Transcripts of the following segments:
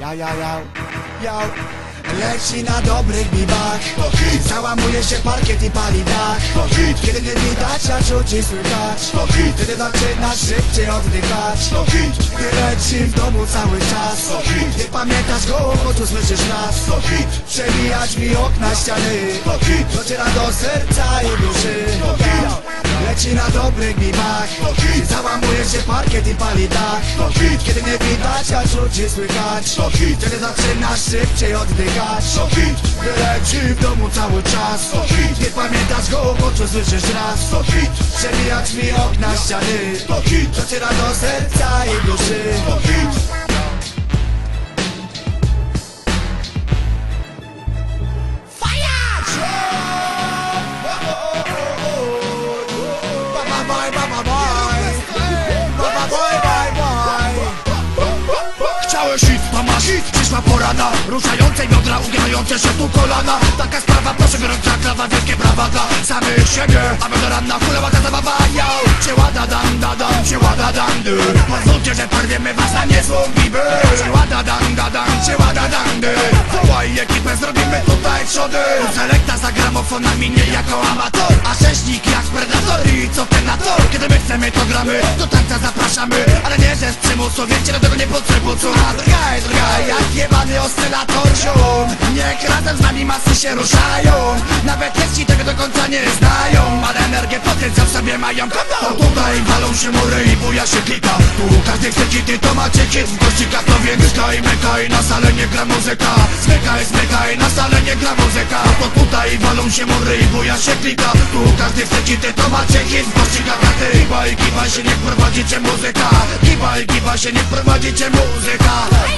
Ja, ja, ja, ja Leci na dobrych bibach. Załamuje się parkiet i pali dach. Kiedy nie widać, a czuć i słychać. Wtedy zaczynasz szybciej oddychać. Gdy leci w domu cały czas. Nie pamiętasz go, bo tu słyszysz nas. Przebijać mi okna ściany. Dociera do serca i duszy Leci na dobrych bibach Załamuje się parkiet i pali dach. Kiedy nie widać, a czuć słychać. Wtedy zaczynasz szybciej oddychać. Leci w domu cały czas. Nie pamiętasz go, bo tu słyszysz raz. Przebijać mi okna ściany. Dociera do serca i duszy Chciałeś hit, to masz hit Przyszła pora na ruszające biodra Uginające się tu kolana. Taka sprawa, proszę gorąca klawa Wielkie brawa dla samych siebie. A my do ranna chulewa ta zabawa Yo, cię da dam da dam Cię da dam dy. Pozwólcie, że porwiemy was na niezłą gibę. Cię da dam da dam Cię da dam dy. Wołaj ekipę, zrobimy tutaj trzody. Selekta za gramofonami nie jako amator. A sześnik jak predator I co ty na to? Kiedy my chcemy to gramy Do tańca zapraszamy. Ale nie ze z przymusu Wiecie, do tego nie potrzebują. A drgaj, drgaj Jak jebany oscylator ziom Niech razem z nami masy się ruszają. Nawet jeśli tego do końca nie znają Ale energię, potencjał w sobie mają. To tutaj walą się mury i buja się klika. Tu każdy chce kity, to macie kit W gościkach to skaj, mykaj Na salę nie gra muzyka. Zmykaj, zmykaj, na salę nie gra muzyka. To tutaj walą się mury i buja się klika. Tu każdy chce kity, to macie hit W gościkach a ty Kiba i kiba się, niech prowadzicie muzyka. Kiba i kiba się, niech prowadzicie muzyka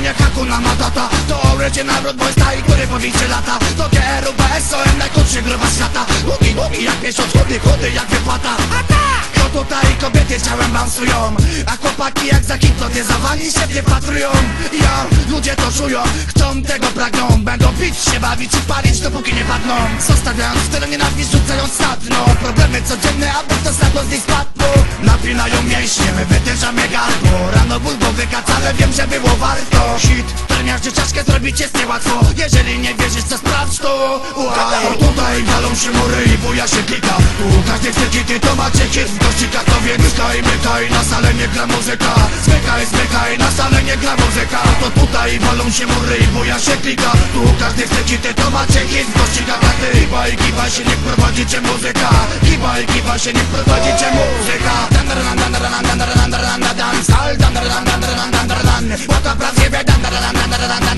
mnie Hakuna Matata. To orecie nawrót boysta i który powiecie lata. To GRUB, SOM, najkrótszy gruba świata. Łuki, łuki jak miesiąc, chudny, chudy jak wypłata. A! To tutaj kobiety ciałem bansują. A chłopaki jak za hipnotyzowani zawali się nie patrują Ja, ludzie to czują, chcą tego pragną. Będą pić się, bawić i palić dopóki nie padną. Zostawiając w tyle nienawiść, rzucając sadno Problemy codzienne, aby to sadło z nich spadło Napinają mięśnie, my wytężamy gardło. Rano ból głowy ale wiem, że było warto. Hit, treniarzy czaszkę zrobić jest niełatwo. Jeżeli nie wierzysz, to sprawdź to Walą się mury i buja się klika Tu każdy chce kity, to macie hit W gościkach to skaj, mykaj Na salę nie gra muzyka Zmykaj, zmykaj, na salę nie gra muzyka To tutaj walą się mury i buja się klika Tu każdy chce kity, to macie hit W gościkach a ty Kiba i kiba się, niech prowadzicie muzyka Kiba i kiba się, niech prowadzicie muzyka sal, dan, dan, dan, dan, dan, dan, dan, dan, dan, dan, dan, dan, dan, dan, dan, dan, dan,